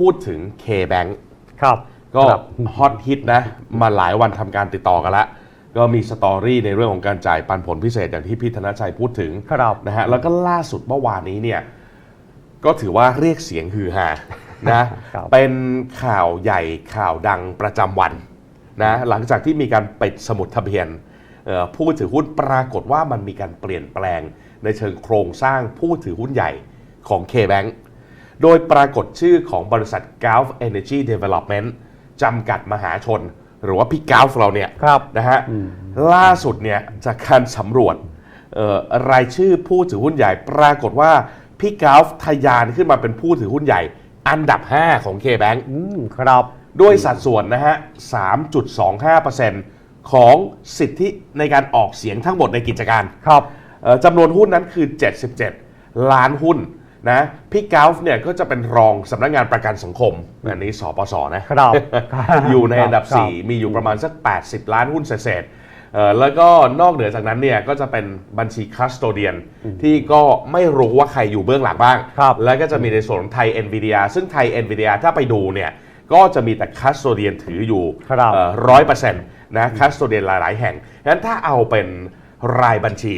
พูดถึง K-Bank ครับ ก็ครับ ฮอตฮิตนะ มาหลายวันทำการติดต่อกันละ ก็มีสตอรี่ในเรื่องของการจ่ายปันผลพิเศษอย่างที่พี่ธนชัยพูดถึงครับ นะฮะแล้วก็ล่าสุดเมื่อวานนี้เนี่ย ก็ถือว่าเรียกเสียงฮือฮานะ ครับ เป็นข่าวใหญ่ข่าวดังประจำวันนะหลังจากที่มีการปิดสมุดทะเบียนเอ่อผู้ถือหุ้นปรากฏว่ามันมีการเปลี่ยนแปลงในเชิงโครงสร้างผู้ถือหุ้นใหญ่ของ K-Bank โดยปรากฏชื่อของบริษัท Gulf Energy Development จำกัดมหาชน หรือว่าพี่กาฟเราเนี่ยครับนะฮะล่าสุดเนี่ยจากการสำรวจเอ่อรายชื่อผู้ถือหุ้นใหญ่ปรากฏว่าพี่กาฟทะยานขึ้นมาเป็นผู้ถือหุ้นใหญ่อันดับ 5 ของ K-Bank อืมครับด้วยสัดส่วนนะฮะ 3.25%ของสิทธิในการออกเสียงทั้งหมดในกิจการ ครับเอ่อจำนวนหุ้นนั้นคือ 77 ล้านหุ้น นะพี่กาฟเนี่ยก็จะเป็นรองสำนักงานประกันสังคมอันนี้สปสนะครับ อยู่ในอันดับ ครับ 4 มีอยู่ประมาณสัก 80 ล้านหุ้นเศษๆเอ่อแล้วก็นอกเหนือจากนั้นเนี่ยก็จะเป็นบัญชีคัสโตเดียน ที่ก็ไม่รู้ว่าใครอยู่เบื้องหลังบ้าง ครับแล้วก็จะมีในส่วนของไทย NVIDIA ซึ่งไทย NVIDIA ถ้าไปดูเนี่ยก็จะมีแต่คัสโตเดียนถืออยู่ครับร้อยเปอร์เซ็นต์นะคัสโตเดียนหลาย ๆ แห่งงั้นถ้าเอาเป็นรายบัญชี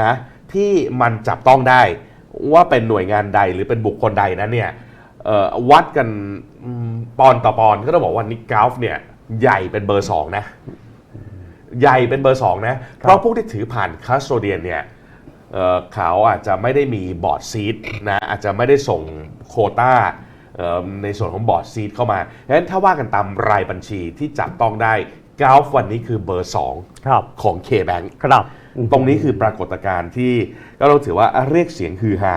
นะที่มันจับต้องได้ ว่าเป็นหน่วยงานใดหรือเป็นบุคคลใดนั้นเนี่ยเอ่อวัดกันอืมปอนต่อปอนก็ต้องบอกว่านิกกาฟเนี่ยใหญ่เป็นเบอร์สองนะ ใหญ่เป็นเบอร์สองนะ เพราะพวกที่ถือผ่านคัสโตเดียนเนี่ยเอ่อเขาอาจจะไม่ได้มีบอร์ดซีดนะอาจจะไม่ได้ส่งโควต้าเอ่อในส่วนของบอร์ดซีดเข้ามาดังนั้นถ้าว่ากันตามรายบัญชีที่จับต้องได้ กาฟวันนี้คือเบอร์ 2 ครับ ของ K-Bank ครับอืมตรงนี้คือปรากฏการณ์ที่ก็เราถือว่าเรียกเสียงฮือฮา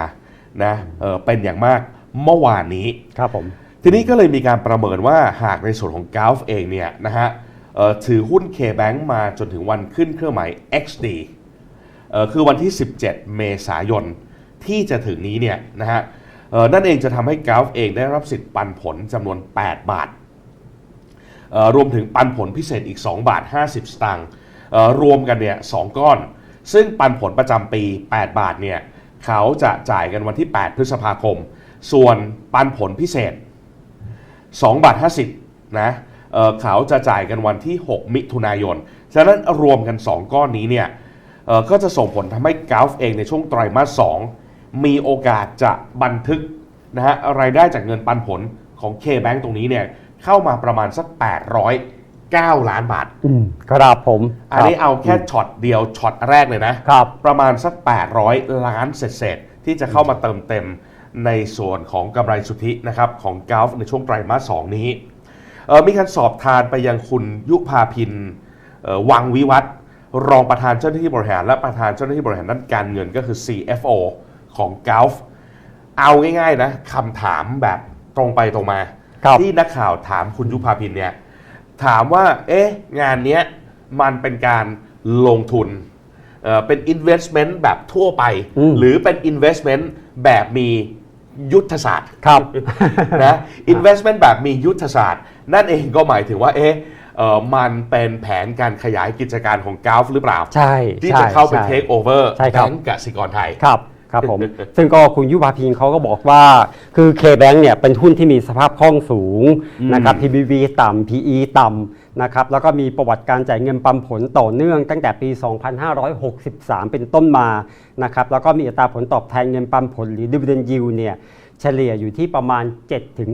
นะเอ่อเป็นอย่างมากเมื่อวานนี้ ครับผม ทีนี้ก็เลยมีการประเมินว่าหากในส่วนของ g u l f เองเนี่ยนะฮะเอ่อถือหุ้น K-Bank มาจนถึงวันขึ้นเครื่องหมาย XD เอ่อคือวันที่ 17 เมษายน ที่จะถึงนี้เนี่ยนะฮะเอ่อนั่นเองจะทำให้ g u l f เองได้รับสิทธิ์ปันผลจำนวน 8 บาทเอ่อ รวมถึงปันผลพิเศษอีก 2 บาท 50 สตางค์รวมกันเนี่ยสองก้อน ซึ่งปันผลประจำปี 8 บาทเนี่ยเขาจะจ่ายกันวันที่ 8 พฤษภาคม ส่วนปันผลพิเศษ 2 บาท 50นะเอ่อเขาจะจ่ายกันวันที่ 6 มิถุนายน ฉะนั้นรวมกัน 2 ก้อนนี้เนี่ยก็จะส่งผลทำให้กาฟเองในช่วงไตรมาส 2 มีโอกาสจะบันทึกนะฮะรายได้จากเงินปันผลของ K-Bank ตรงนี้เนี่ย เข้ามาประมาณสัก 809 ล้านบาทอืมครับผม อันนี้เอาแค่ช็อตเดียวช็อตแรกเลยนะครับ ประมาณสัก 800 ล้านเศษๆที่จะเข้ามาเติมเต็มในส่วนของกำไรสุทธินะครับของก u l f ในช่วงไตรมาส 2 นี้เอ่อมีการสอบทานไปยังคุณยุพาพินเอ่อวังวิวัฒน์รองประธานเจ้าหน้าที่บริหาร และประธานเจ้าหน้าที่บริหารด้านการเงินก็คือ CFO ของ g u l f เอาง่ายๆนะคำถามแบบตรงไปตรงมา ครับที่นักข่าวถามคุณยุพาพินเนี่ยถามว่า เอ๊ะ งานเนี้ยมันเป็นการลงทุนเอ่อเป็น investment แบบทั่วไป อืม หรือเป็น investment แบบมียุทธศาสตร์ ครับ นะ investment แบบมียุทธศาสตร์ นั่นเองก็หมายถึงว่าเอ๊ะเอ่อมันเป็นแผนการขยายกิจการของก u l f หรือเปล่า ใช่ที่ใช่จะเข้าไปใช่ take over ใช่ครับแบงก์กสิกรไทย ครับ ครับผม ซึ่งก็คุณยุพาพินเขาก็บอกว่า คือ K-Bank เนี่ยเป็นหุ้นที่มีสภาพคล่องสูงนะครับ PBV ต่ำ PE ต่ำนะครับแล้วก็มีประวัติการจ่ายเงินปันผลต่อเนื่องตั้งแต่ปี 2563 เป็นต้นมานะครับแล้วก็มีอัตราผลตอบแทนเงินปันผลหรือ dividend yield เนี่ยเฉลี่ยอยู่ที่ประมาณ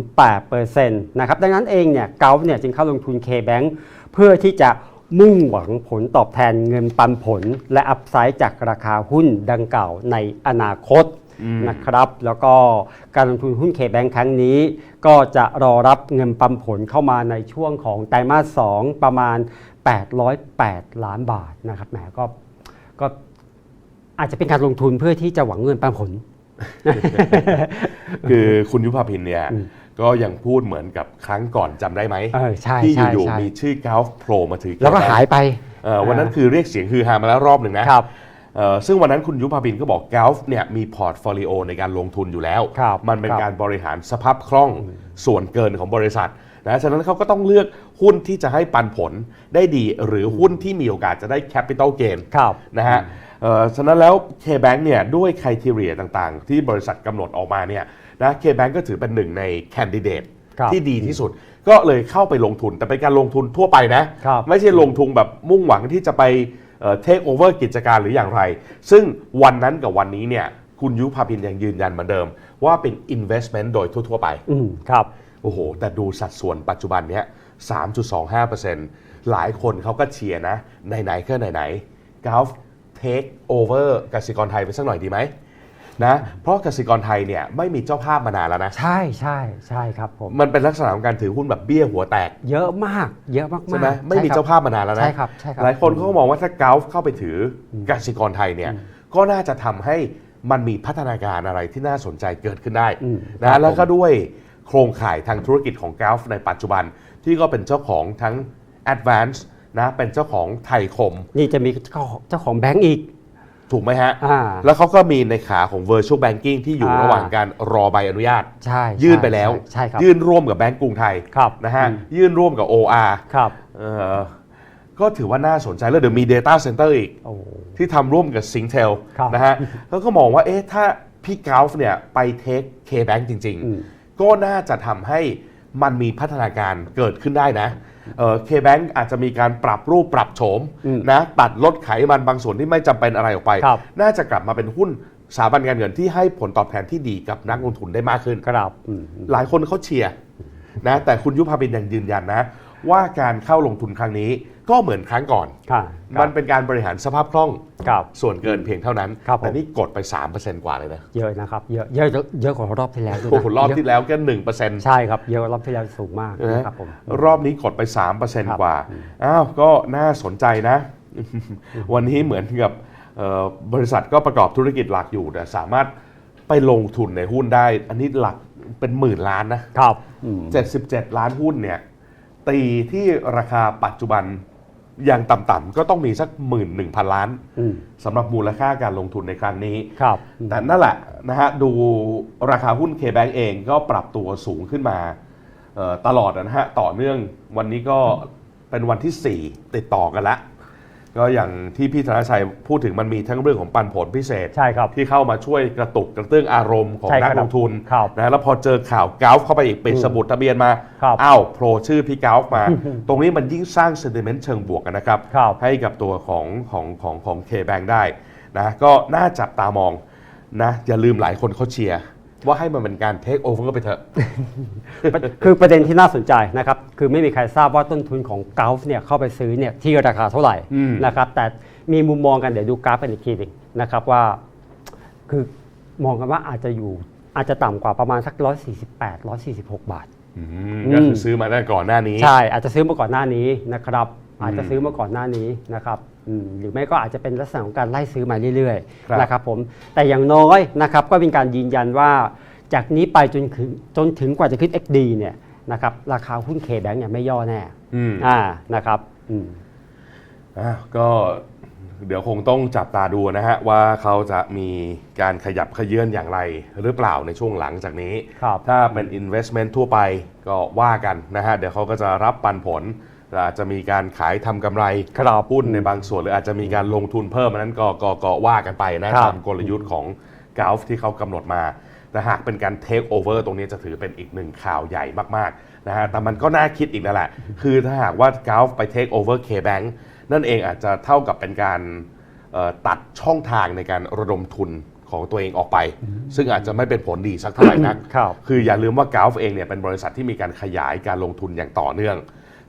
7-8%นะครับดังนั้นเองเนี่ยเกาเนี่ยจึงเข้าลงทุน K-Bank เพื่อที่จะ มุ่งหวังผลตอบแทนเงินปันผล และอัพไซด์จากราคาหุ้นดังกล่าวในอนาคตนะครับ แล้วก็การลงทุนหุ้น K-Bank ครั้งนี้ ก็จะรอรับเงินปันผลเข้ามาในช่วงของไตรมาส 2 ประมาณ 808 ล้านบาทนะครับแหมก็ก็อาจจะเป็นการลงทุนเพื่อที่จะหวังเงินปันผล คือคุณยุพาพินเนี่ย ก็ยังพูดเหมือนกับครั้งก่อนจำได้ไหมเออใช่ที่ใช่อยู่ใช่ ๆมีชื่อ Gulf Pro มาถือแล้วก็ K-Bank หายไป เอ่อวันนั้นคือเรียกเสียงฮือฮามาแล้วรอบหนึ่งนะครับเอ่อซึ่งวันนั้นคุณยุพาบินก็บอก Gulf เนี่ยมีพอร์ตโฟลิโอในการลงทุนอยู่แล้ว ครับมันเป็นครับ การบริหารสภาพคล่องส่วนเกินของบริษัทนะฉะนั้นเขาก็ต้องเลือกหุ้นที่จะให้ปันผลได้ดี หรือหุ้นที่มีโอกาสจะได้ Capital Gain ครับ นะฮะเอ่อ ฉะนั้นแล้ว K-Bank เนี่ยด้วยคุณทีเรียต่างๆ ที่บริษัทกำหนดออกมาเนี่ยนะ K-Bank ก็ถือเป็นหนึ่งในแคนดิเดตครับที่ดีที่สุด ก็เลยเข้าไปลงทุนแต่เป็นการลงทุนทั่วไปนะครับไม่ใช่ลงทุนแบบมุ่งหวังที่จะไปเทคโอเวอร์กิจการหรืออย่างไร ซึ่งวันนั้นกับวันนี้เนี่ยคุณยุพาพินยังยืนยันเหมือนเดิม ว่าเป็น investment โดยทั่ว ๆ ไปอืมครับโอ้โห แต่ดูสัดส่วนปัจจุบันเนี้ย3.25%หลายคนเขาก็เชียร์นะ ไหน ๆ ก็ไหนๆกาฟ เทคโอเวอร์กสิกรไทยไปสักหน่อยดีไหมนะเพราะกสิกรไทยเนี่ยไม่มีเจ้าภาพมานานแล้วนะ ใช่ใช่ใช่ครับผมมันเป็นลักษณะของการถือหุ้นแบบเบี้ยหัวแตก เยอะมาก เยอะมากๆใช่ไหมไม่มีใช่ครับเจ้าภาพมานานแล้วนะใช่ครับใช่ครับหลายคนเขาก็มองว่าถ้ากาฟเข้าไปถือกสิกรไทยเนี่ยก็น่าจะทำให้มันมีพัฒนาการอะไรที่น่าสนใจเกิดขึ้นได้อืมครันะบแล้วก็ผมด้วยโครงข่ายทางธุรกิจของกาฟในปัจจุบันที่ก็เป็นเจ้าของทั้ง Advance นะเป็นเจ้าของไทยคม นี่จะมีเจ้าของเจ้าของแบงก์อีก ถูกไหมฮะ อ่า แล้วเขาก็มีในขาของ Virtual Banking ที่อยู่อ่า ระหว่างการรอใบอนุญาต ใช่ยื่นไปแล้ว ใช่ครับ ยื่นร่วมกับแบงก์กรุงไทยครับนะฮะอืม ยื่นร่วมกับ OR ครับ เอ่อก็ถือว่าน่าสนใจแล้วเดี๋ยวมี Data Center อีก โอ้ ที่ทำร่วมกับ s i n g t e l ครับนะฮะแล้วก็มองว่าเอ๊ะถ้าพี่กาฟเนี่ยไปเทค K-Bank จริงอืม ๆ ก็น่าจะทำให้มันมีพัฒนาการเกิดขึ้นได้นะ เอ่อ K-Bank อาจจะมีการปรับรูปปรับโฉมอืมนะตัดลดไขมันบางส่วนที่ไม่จำเป็นอะไรออกไปครับน่าจะกลับมาเป็นหุ้นสถาบันการเงินที่ให้ผลตอบแทนที่ดีกับนักลงทุนได้มากขึ้นครับอืมหลายคนเขาเชียร์นะแต่คุณยุพาบินยังยืนยันนะ ว่าการเข้าลงทุนครั้งนี้ก็เหมือนครั้งก่อน ค่ะมันเป็นการบริหารสภาพคล่องครับ ส่วนเกินเพียงเท่านั้น ครับผม แต่นี่กดไป 3%กว่าเลยนะเยอะนะครับ เยอะเยอะเยอะกว่ารอบที่แล้วด้วยโอ้โหนะรอบเยะที่แล้วแค่หนึ่งเปอร์เซ็นต์ใช่ครับ เยอะกว่ารอบที่แล้วสูงมากนะนะครับผม รอบนี้กดไป3%ครับกว่า อ้าว ก็น่าสนใจนะ วันนี้เหมือนกับเอ่อบริษัทก็ประกอบธุรกิจหลักอยู่แต่สามารถไปลงทุนในหุ้นได้ อันนี้หลักเป็นหมื่นล้านนะ ครับอืม 77 ล้านหุ้นเนี่ย ตีที่ราคาปัจจุบันอย่างต่ำๆก็ต้องมีสัก11,000ล้านอืมสำหรับมูลค่าการลงทุนในครั้งนี้ครับแต่นั่นแหละนะฮะดูราคาหุ้น K-Bank เองก็ปรับตัวสูงขึ้นมาเอ่อตลอดนะฮะต่อเนื่องวันนี้ก็เป็นวันที่ 4 ติดต่อกันละ ก็อย่างที่พี่ธนชัยพูดถึงมันมีทั้งเรื่องของปันผลพิเศษ ใช่ครับ ที่เข้ามาช่วยกระตุกกระเตื้องอารมณ์ของใช่ครันับกลงทุนครับนะแล้วพอเจอข่าวกราฟเข้าไปอีกปิดอืมสมุดทะเบียนมาครับอ้าวโผล่ชื่อพี่กราฟมา ตรงนี้มันยิ่งสร้างเซนติเมนต์เชิงบวกกันนะครับ ครับ ให้กับตัวของของของของเคแบงได้นะก็น่าจับตามองนะอย่าลืมหลายคนเขาเชียร์ ว่าให้มันเป็นการเทคโอเวอร์ไปเถอะ คือประเด็นที่น่าสนใจนะครับ คือไม่มีใครทราบว่าต้นทุนของกราฟเนี่ยเข้าไปซื้อเนี่ยที่ราคาเท่าไหร่อืมนะครับ แต่มีมุมมองกันเดี๋ยวดูกราฟกันอีกทีหนึงนะครับว่า คือมองกันว่าอาจจะอยู่อาจจะต่ำกว่าประมาณสัก 148 146 บาทอืมก็คือซื้อมาได้ก่อนหน้านี้ ใช่ อาจจะซื้อมาก่อนหน้านี้นะครับ อาจจะซื้อมาก่อนหน้านี้นะครับอืมหรือไม่ก็อาจจะเป็นลักษณะของการไล่ซื้อมาเรื่อยครับๆนะครับผมแต่อย่างน้อยนะครับก็เป็นการยืนยันว่าจากนี้ไปจนถึงจนถึงกว่าจะขึ้น XD เนี่ยนะครับราคาหุ้นเคแบงเนี่ยไม่ย่อแน่อืมอ่านะครับอืมอะก็เดี๋ยวคงต้องจับตาดูนะฮะว่าเขาจะมีการขยับขยื่นอย่างไรหรือเปล่าในช่วงหลังจากนี้ครับถ้าเป็น investment ทั่วไปก็ว่ากันนะฮะเดี๋ยวเขาก็จะรับปันผล อาจจะมีการขายทำกำไรครับหุ้นในบางส่วน หรืออาจจะมีการลงทุนเพิ่มอันนั้นก็ก็ก็ว่ากันไปนะครับตามกลยุทธ์ของก l f ที่เขากำหนดมาแต่หากเป็นการ take over ตรงนี้จะถือเป็นอีกหนึ่งข่าวใหญ่มากๆนะฮะแต่มันก็น่าคิดอีกนั่นแหละ คือถ้าหากว่า g u l f ไป take over K-Bank นั่นเองอาจจะเท่ากับเป็นการเอ่อตัดช่องทางในการระดมทุนของตัวเองออกไป ซึ่งอาจจะไม่เป็นผลดีสักเท่าไหร่นักครับคืออย่าลืมว่า g u l f เองเนี่ยเป็นบริษัทที่มีการขยายการลงทุนอย่างต่อเนื่อง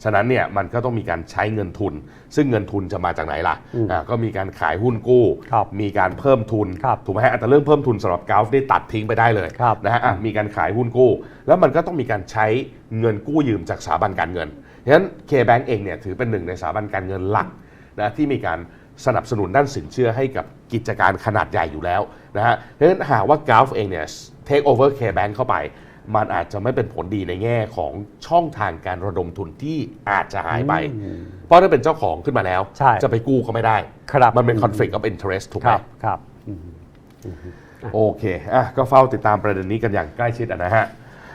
ฉะนั้นเนี่ยมันก็ต้องมีการใช้เงินทุน ซึ่งเงินทุนจะมาจากไหนล่ะอ่าก็มีการขายหุ้นกู้ ครับมีการเพิ่มทุน ครับถูกไหมฮะแต่เรื่องเพิ่มทุนสำหรับก u l f นี่ตัดทิ้งไปได้เลยครับ นะฮะอะมีการขายหุ้นกู้ แล้วมันก็ต้องมีการใช้เงินกู้ยืมจากสถาบันการเงินฉะนั้น K-Bank เองเนี่ยถือเป็นหนึ่งในสถาบันการเงินหลักนะที่มีการสนับสนุนด้านสินเชื่อให้กับกิจการขนาดใหญ่อยู่แล้วนะฮะเพราะฉะนั้นหากว่า g u l f เองเนี่ย take over K-Bank เข้าไป มันอาจจะไม่เป็นผลดีในแง่ของช่องทางการระดมทุนที่อาจจะหายไป เพราะถ้าเป็นเจ้าของขึ้นมาแล้ว ใช่ จะไปกู้ก็ไม่ได้ ครับมันเป็น conflict of interest ถูกคไหมรับครับ โอเคอะก็เฝ้าติดตามประเด็นนี้กันอย่างใกล้ชิดอะนะฮะ